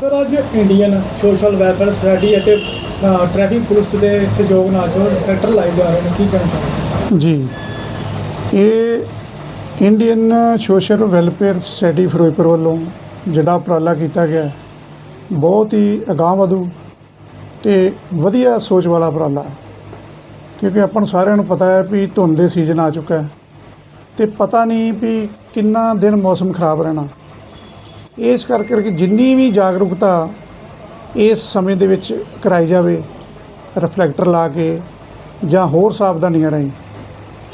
Sir, ਅੱਜ Indian social welfare society ਅਤੇ traffic police ਦੇ ਸਹਿਯੋਗ ਨਾਲ ਜੋ ਟਰੈਕਟਰ ਲਾਏ ਜਾ ਰਹੇ ਨੇ, ਕੀ ਕਹਿਣਾ ਚਾਹੁੰਦੇ ਜੀ। ਇਹ Indian social welfare society Firozpur ਵੱਲੋਂ ਜਿਹੜਾ ਉਪਰਾਲਾ ਕੀਤਾ ਗਿਆ ਬਹੁਤ ਹੀ ਅਗਾਂਹਵਧੂ ਤੇ ਵਧੀਆ ਸੋਚ ਵਾਲਾ ਉਪਰਾਲਾ ਕਿਉਂਕਿ ਆਪਾਂ ਨੂੰ ਸਾਰਿਆਂ ਨੂੰ ਪਤਾ ਹੈ ਵੀ ਧੁੰਦ ਦੇ ਸੀਜ਼ਨ ਆ ਚੁੱਕਾ ਹੈ ਤੇ ਪਤਾ ਨਹੀਂ ਵੀ ਕਿੰਨਾ ਦਿਨ ਮੌਸਮ ਖਰਾਬ ਰਹਿਣਾ। ਇਸ ਕਰਕੇ ਕਿ ਜਿੰਨੀ ਵੀ ਜਾਗਰੂਕਤਾ ਇਸ ਸਮੇਂ ਦੇ ਵਿੱਚ ਕਰਾਈ ਜਾਵੇ ਰਿਫਲੈਕਟਰ ਲਾ ਕੇ ਜਾਂ ਹੋਰ ਸਾਵਧਾਨੀਆਂ ਰਾਹੀਂ,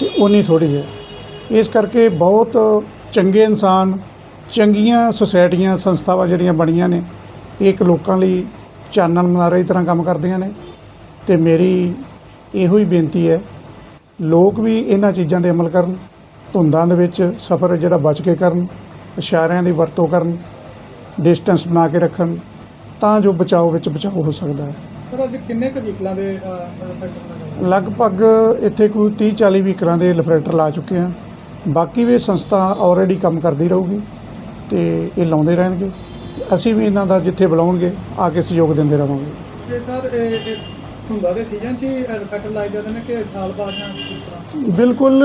ਤੇ ਉਨੀ ਥੋੜੀ ਹੈ। ਇਸ ਕਰਕੇ ਬਹੁਤ ਚੰਗੇ ਇਨਸਾਨ, ਚੰਗੀਆਂ ਸੁਸਾਇਟੀਆਂ, ਸੰਸਥਾਵਾਂ ਜਿਹੜੀਆਂ ਬਣੀਆਂ ਨੇ ਇਹ ਇੱਕ ਲੋਕਾਂ ਲਈ ਚਾਨਣ ਮੁਨਾਰੇ ਦੀ ਤਰ੍ਹਾਂ ਕੰਮ ਕਰਦੀਆਂ ਨੇ, ਤੇ ਮੇਰੀ ਇਹੋ ਹੀ ਬੇਨਤੀ ਹੈ, ਲੋਕ ਵੀ ਇਹਨਾਂ ਚੀਜ਼ਾਂ ਦੇ ਅਮਲ ਕਰਨ, ਧੁੰਦਾਂ ਦੇ ਵਿੱਚ ਸਫ਼ਰ ਜਿਹੜਾ ਬਚ ਕੇ ਕਰਨ, ਇਸ਼ਾਰਿਆਂ ਦੀ ਵਰਤੋਂ ਕਰਨ ਡਿਸਟੈਂਸ ਬਣਾ ਕੇ ਰੱਖਣ ਤਾਂ ਜੋ ਬਚਾਓ ਵਿੱਚ ਬਚਾਓ ਹੋ ਸਕਦਾ ਹੈ। ਸਰ ਅੱਜ ਕਿੰਨੇ ਕੁ ਵਹੀਕਲਾਂ ਦੇ ਲਗਭਗ ਇੱਥੇ ਕੋਈ 30 40 ਵਹੀਕਲਾਂ ਦੇ ਲਿਫਰੇਟਰ ਲਾ ਚੁੱਕੇ ਆ ਬਾਕੀ ਵੀ ਸੰਸਥਾ ਆਲਰੇਡੀ ਕੰਮ ਕਰਦੀ ਰਹੂਗੀ ਤੇ ਇਹ ਲਾਉਂਦੇ ਰਹਿਣਗੇ। ਅਸੀਂ ਵੀ ਇਹਨਾਂ ਦਾ ਜਿੱਥੇ ਬੁਲਾਉਣਗੇ ਆ ਕੇ ਸਹਿਯੋਗ ਦਿੰਦੇ ਰਹਾਂਗੇ ਤੇ ਸਰ ਇਹ ਇਹ ਧੁੰਦਾ ਦੇ ਸੀਜ਼ਨ 'ਚ ਹੀ ਟਰੈਕਟਰ ਲਾਏ ਜਾਂਦੇ ਨੇ ਕਿ ਸਾਲ ਬਾਅਦ ਜਾਂ ਕਿਸ ਤਰ੍ਹਾਂ? ਬਿਲਕੁਲ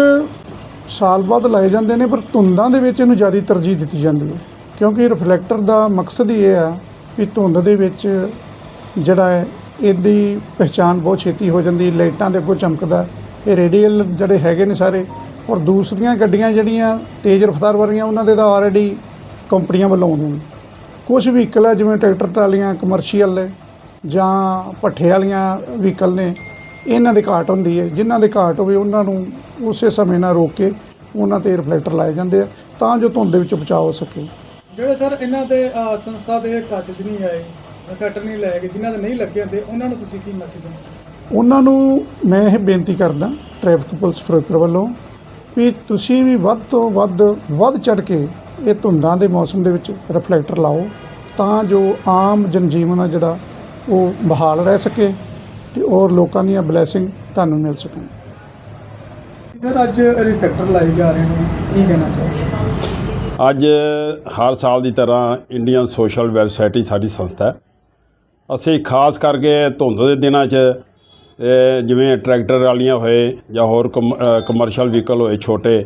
ਸਾਲ ਬਾਅਦ ਲਾਏ ਜਾਂਦੇ ਨੇ ਪਰ ਧੁੰਦਾਂ ਦੇ ਵਿੱਚ ਇਹਨੂੰ ਜ਼ਿਆਦਾ ਤਰਜੀਹ ਦਿੱਤੀ ਜਾਂਦੀ ਹੈ। ਕਿਉਂਕਿ ਰਿਫਲੈਕਟਰ ਦਾ ਮਕਸਦ ਹੀ ਇਹ ਆ ਵੀ ਧੁੰਦ ਦੇ ਵਿੱਚ ਜਿਹੜਾ ਹੈ, ਇਹਦੀ ਪਹਿਚਾਣ ਬਹੁਤ ਛੇਤੀ ਹੋ ਜਾਂਦੀ, ਲਾਈਟਾਂ ਦੇ ਅੱਗੋਂ ਚਮਕਦਾ। ਇਹ ਰੇਡੀਅਲ ਜਿਹੜੇ ਹੈਗੇ ਨੇ ਸਾਰੇ, ਔਰ ਦੂਸਰੀਆਂ ਗੱਡੀਆਂ ਜਿਹੜੀਆਂ ਤੇਜ਼ ਰਫ਼ਤਾਰ ਵਾਲੀਆਂ, ਉਹਨਾਂ ਦੇ ਤਾਂ ਆਲਰੇਡੀ ਕੰਪਨੀਆਂ ਵੱਲੋਂ ਆਉਂਦੇ ਨੇ। ਕੁਝ ਵਹੀਕਲ ਹੈ ਜਿਵੇਂ ਟਰੈਕਟਰ ਟਰਾਲੀਆਂ ਕਮਰਸ਼ੀਅਲ ਜਾਂ ਭੱਠੇ ਵਾਲੀਆਂ ਵਹੀਕਲ ਨੇ, ਇਹਨਾਂ ਦੇ ਘਾਟ ਹੁੰਦੀ ਹੈ। ਜਿਨ੍ਹਾਂ ਦੇ ਘਾਟ ਹੋਵੇ, ਉਹਨਾਂ ਨੂੰ ਉਸੇ ਸਮੇਂ ਨਾਲ ਰੋਕ ਕੇ ਉਹਨਾਂ ਤੇ ਰਿਫਲੈਕਟਰ ਲਾਏ ਜਾਂਦੇ ਆ, ਤਾਂ ਜੋ ਧੁੰਦ ਦੇ ਵਿੱਚ ਬਚਾਅ ਹੋ ਸਕੇ। ਜਿਹੜੇ ਸਰ ਇਹਨਾਂ ਦੇ ਸੰਸਥਾ ਦੇ ਟੱਚ 'ਚ ਨਹੀਂ ਆਏ ਟਰੈਕਟਰ ਨਹੀਂ ਲਾਏ ਗਏ ਜਿਨ੍ਹਾਂ ਦੇ ਨਹੀਂ ਲੱਗੇ ਹੁੰਦੇ ਉਹਨਾਂ ਨੂੰ ਤੁਸੀਂ ਕੀ ਮੈਸੇਜ ਦਿੰਦੇ ਉਹਨਾਂ ਨੂੰ ਮੈਂ ਇਹ ਬੇਨਤੀ ਕਰਦਾ ਟ੍ਰੈਫਿਕ ਪੁਲਿਸ ਫਿਰੋਜ਼ਪੁਰ ਵੱਲੋਂ ਵੀ ਤੁਸੀਂ ਵੀ ਵੱਧ ਤੋਂ ਵੱਧ ਵੱਧ ਚੜ ਕੇ ਇਹ ਧੁੰਦਾਂ ਦੇ ਮੌਸਮ ਦੇ ਵਿੱਚ ਰਿਫਲੈਕਟਰ ਲਾਓ ਤਾਂ ਜੋ ਆਮ ਜਨਜੀਵਨ ਆ ਜਿਹੜਾ ਉਹ ਬਹਾਲ ਰਹਿ ਸਕੇ ਤੇ ਔਰ ਲੋਕਾਂ ਦੀਆਂ ਬਲੇਸਿੰਗ ਤੁਹਾਨੂੰ ਮਿਲ ਸਕਣ। ਸਰ ਅੱਜ ਰਿਫੈਕਟਰ ਲਾਏ ਜਾ ਰਹੇ ਨੇ ਕੀ ਕਹਿਣਾ ਚਾਹੁੰਦੇ ਅੱਜ ਹਰ ਸਾਲ ਦੀ ਤਰ੍ਹਾਂ ਇੰਡੀਅਨ ਸੋਸ਼ਲ ਵੈਲਫੇਅਰ ਸੁਸਾਇਟੀ ਸਾਡੀ ਸੰਸਥਾ ਅਸੀਂ ਖਾਸ ਕਰਕੇ ਧੁੰਦ ਦੇ ਦਿਨਾਂ 'ਚ ਜਿਵੇਂ ਟਰੈਕਟਰ ਵਾਲੀਆਂ ਹੋਏ ਜਾਂ ਹੋਰ ਕਮਰਸ਼ੀਅਲ ਵਹੀਕਲ ਹੋਏ ਛੋਟੇ,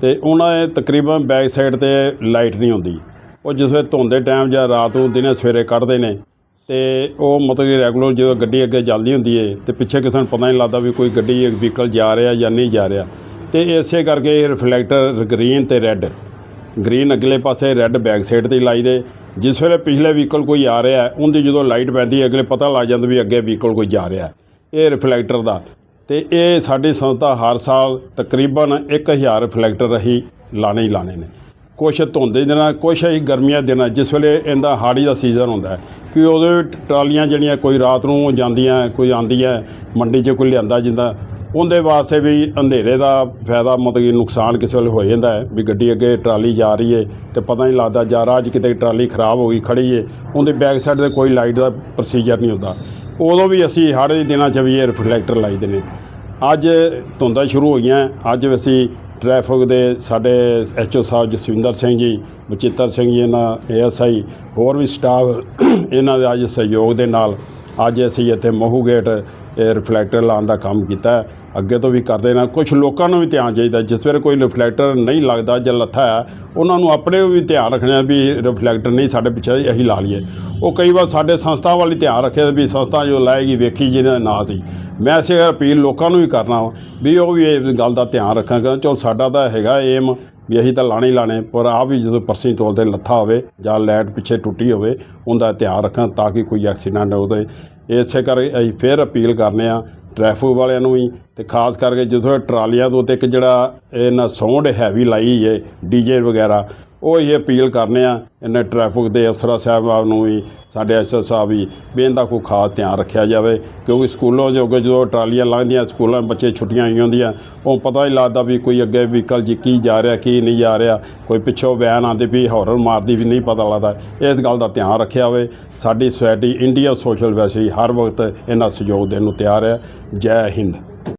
ਤੇ ਉਹਨਾਂ ਦੇ ਤਕਰੀਬਨ ਬੈਕ ਸਾਈਡ ਤੇ ਲਾਈਟ ਨਹੀਂ ਹੁੰਦੀ। ਉਹ ਜਿਸ ਵੇਲੇ ਧੁੰਦ ਦੇ ਟਾਈਮ ਜਾਂ ਰਾਤ ਨੂੰ ਦਿਨੇ ਸਵੇਰੇ ਕੱਢਦੇ ਨੇ, ਤੇ ਉਹ ਮਤਲਬ ਕਿ ਰੈਗੂਲਰ ਜਦੋਂ ਗੱਡੀ ਅੱਗੇ ਚੱਲਦੀ ਹੁੰਦੀ ਏ, ਤੇ ਪਿੱਛੇ ਕਿਸੇ ਨੂੰ ਪਤਾ ਨਹੀਂ ਲੱਗਦਾ ਵੀ ਕੋਈ ਗੱਡੀ ਵਹੀਕਲ ਜਾ ਰਿਹਾ ਜਾਂ ਨਹੀਂ ਜਾ ਰਿਹਾ। ਤੇ ਇਸੇ ਕਰਕੇ ਰਿਫਲੈਕਟਰ ਗ੍ਰੀਨ ਤੇ ਰੈੱਡ ਗ੍ਰੀਨ ਅਗਲੇ ਪਾਸੇ ਰੈੱਡ ਬੈਕ ਸਾਈਡ ਤੇ ਲਾਈ ਦੇ। ਜਿਸ ਵੇਲੇ ਪਿਛਲੇ ਵਹੀਕਲ ਕੋਈ ਆ ਰਿਹਾ ਹੈ, ਉਹਦੀ ਜਦੋਂ ਲਾਈਟ ਪੈਂਦੀ ਹੈ ਅਗਲੇ ਪਤਾ ਲੱਗ ਜਾਂਦਾ ਵੀ ਅੱਗੇ ਵਹੀਕਲ ਕੋਈ ਜਾ ਰਿਹਾ ਹੈ। ਇਹ ਰਿਫਲੈਕਟਰ ਦਾ। ਤੇ ਇਹ ਸਾਡੀ ਸੰਸਥਾ ਹਰ ਸਾਲ ਤਕਰੀਬਨ 1000 ਰਿਫਲੈਕਟਰ ਰਹੀ ਲਾਣੇ ਹੀ ਲਾਣੇ ਨੇ। ਕੁਛ ਧੁੰਦ ਦਿਨਾਂ ਕੁਛ ਹੀ ਗਰਮੀਆਂ ਦੇ ਦਿਨਾਂ ਜਿਸ ਵੇਲੇ ਇਹਦਾ ਹਾੜੀ ਦਾ ਸੀਜ਼ਨ ਹੁੰਦਾ ਹੈ ਕਿ ਉਹਦੇ ਟਰਾਲੀਆਂ ਜਿਹੜੀਆਂ ਕੋਈ ਰਾਤ ਨੂੰ ਜਾਂਦੀਆਂ ਕੋਈ ਆਉਂਦੀਆਂ ਮੰਡੀ 'ਚ ਕੋਈ ਲਿਆਂਦਾ ਜਿੰਦਾ ਉਹਦੇ ਵਾਸਤੇ ਵੀ ਅੰਧੇਰੇ ਦਾ ਫਾਇਦਾ ਮਤਲਬ ਕਿ ਨੁਕਸਾਨ ਕਿਸੇ ਵੇਲੇ ਹੋ ਜਾਂਦਾ ਹੈ, ਵੀ ਗੱਡੀ ਅੱਗੇ ਟਰਾਲੀ ਜਾ ਰਹੀ ਏ ਤੇ ਪਤਾ ਨਹੀਂ ਲੱਗਦਾ ਜਾ ਰਾਹ 'ਚ ਕਿਤੇ ਟਰਾਲੀ ਖਰਾਬ ਹੋ ਗਈ ਖੜੀ ਏ, ਉਹਦੇ ਬੈਕ ਸਾਈਡ ਤੇ ਕੋਈ ਲਾਈਟ ਦਾ ਪ੍ਰੋਸੀਜਰ ਨਹੀਂ ਹੁੰਦਾ। ਉਦੋਂ ਵੀ ਅਸੀਂ ਹੜ੍ਹ ਦੇ ਦਿਨਾਂ 'ਚ ਵੀ ਇਹ ਰਿਫਲੈਕਟਰ ਲਾਈਦੇ ਨੇ। ਅੱਜ ਧੁੰਦਾਂ ਸ਼ੁਰੂ ਹੋਈਆਂ ਅੱਜ ਵੀ ਅਸੀਂ ਟ੍ਰੈਫਿਕ ਦੇ ਸਾਡੇ ਐਚਓ ਸਾਹਿਬ ਜਸਵਿੰਦਰ ਸਿੰਘ ਜੀ, ਬਚਿੱਤਰ ਸਿੰਘ ਜੀ ਇਹਨਾਂ ਏਐਸਆਈ ਹੋਰ ਵੀ ਸਟਾਫ ਇਹਨਾਂ ਦੇ ਅੱਜ ਸਹਿਯੋਗ ਦੇ ਨਾਲ ਅੱਜ ਅਸੀਂ ਇੱਥੇ ਮਹੂ ਗੇਟ ਰਿਫਲੈਕਟਰ ਲਾਉਣ ਦਾ ਕੰਮ ਕੀਤਾ ਅੱਗੇ ਤੋਂ ਵੀ ਕਰਦੇ ਨਾ। ਕੁਝ ਲੋਕਾਂ ਨੂੰ ਵੀ ਧਿਆਨ ਚਾਹੀਦਾ ਜਿਸ ਵੇਲੇ ਕੋਈ ਰਿਫਲੈਕਟਰ ਨਹੀਂ ਲੱਗਦਾ ਜਾਂ ਲੱਥਾ ਹੈ, ਉਹਨਾਂ ਨੂੰ ਆਪਣੇ ਵੀ ਧਿਆਨ ਰੱਖਣਾ ਵੀ ਰਿਫਲੈਕਟਰ ਨਹੀਂ ਸਾਡੇ ਪਿੱਛੇ ਅਸੀਂ ਲਾ ਲਈਏ। ਉਹ ਕਈ ਵਾਰ ਸਾਡੇ ਸੰਸਥਾ ਵਾਲੀ ਧਿਆਨ ਰੱਖੇ ਵੀ ਸੰਸਥਾ ਜੋ ਲਾਏਗੀ, ਵੇਖੀ ਜਿਹਦਾ ਨਾਂ ਸੀ। ਮੈਂ ਇਸੇ ਅਪੀਲ ਲੋਕਾਂ ਨੂੰ ਵੀ ਕਰਨਾ ਵਾ ਵੀ ਉਹ ਵੀ ਇਹ ਗੱਲ ਦਾ ਧਿਆਨ ਰੱਖਾਂਗਾ ਚਲੋ ਸਾਡਾ ਤਾਂ ਹੈਗਾ ਏਮ ਵੀ ਅਸੀਂ ਤਾਂ ਲਾਣੇ ਹੀ ਲਾਣੇ ਪਰ ਆ ਵੀ ਜਦੋਂ ਪਰਸੀ ਤੋਲਦੇ ਲੱਥਾ ਹੋਵੇ ਜਾਂ ਲਾਈਟ ਪਿੱਛੇ ਟੁੱਟੀ ਹੋਵੇ, ਉਹਦਾ ਧਿਆਨ ਰੱਖਾਂ ਤਾਂ ਕਿ ਕੋਈ ਐਕਸੀਡੈਂਟ ਉਹਦੇ ਇਸੇ ਕਰਕੇ ਅਸੀਂ ਫਿਰ ਅਪੀਲ ਕਰਨੇ ਆ ਟ੍ਰੈਫਿਕ ਵਾਲਿਆਂ ਨੂੰ ਵੀ ਤੇ ਖਾਸ ਕਰਕੇ ਜਦੋਂ ਇਹ ਟਰਾਲੀਆਂ ਤੋਂ ਤੇ ਇੱਕ ਜਿਹੜਾ ਇਹਨਾਂ ਸਾਊਂਡ ਹੈਵੀ ਲਾਈ ਹੈ ਡੀਜੇ ਵਗੈਰਾ ਉਹ ਇਹ ਅਪੀਲ ਕਰਨੇ ਆ, ਇਹਨਾਂ ਟ੍ਰੈਫਿਕ ਦੇ ਅਫਸਰਾਂ ਸਾਹਿਬਾਨ ਨੂੰ ਵੀ, ਸਾਡੇ ਐਸਓ ਸਾਹਿਬ ਵੀ ਵੀ ਇਹਦਾ ਕੋਈ ਖਾਸ ਧਿਆਨ ਰੱਖਿਆ ਜਾਵੇ, ਕਿਉਂਕਿ ਸਕੂਲੋਂ ਜੋ ਕਿ ਜਦੋਂ ਟਰਾਲੀਆਂ ਲੰਘਦੀਆਂ, ਸਕੂਲਾਂ ਬੱਚੇ ਛੁੱਟੀਆਂ ਹੋਈਆਂ ਹੁੰਦੀਆਂ, ਉਹ ਪਤਾ ਹੀ ਲੱਗਦਾ ਵੀ ਕੋਈ ਅੱਗੇ ਵਹੀਕਲ ਜੀ ਕੀ ਜਾ ਰਿਹਾ, ਕੀ ਨਹੀਂ ਜਾ ਰਿਹਾ, ਕੋਈ ਪਿੱਛੋਂ ਵੈਨ ਆਉਂਦੀ ਵੀ ਹੌਰਨ ਮਾਰਦੀ ਵੀ ਨਹੀਂ ਪਤਾ ਲੱਗਦਾ। ਇਸ ਗੱਲ ਦਾ ਧਿਆਨ ਰੱਖਿਆ ਹੋਵੇ ਸਾਡੀ ਸੋਸਾਇਟੀ ਇੰਡੀਆ ਸੋਸ਼ਲ ਵੈਸੇ ਹੀ ਹਰ ਵਕਤ ਇਹਨਾਂ ਸਹਿਯੋਗ ਦੇਣ ਨੂੰ ਤਿਆਰ ਹੈ। ਜੈ ਹਿੰਦ।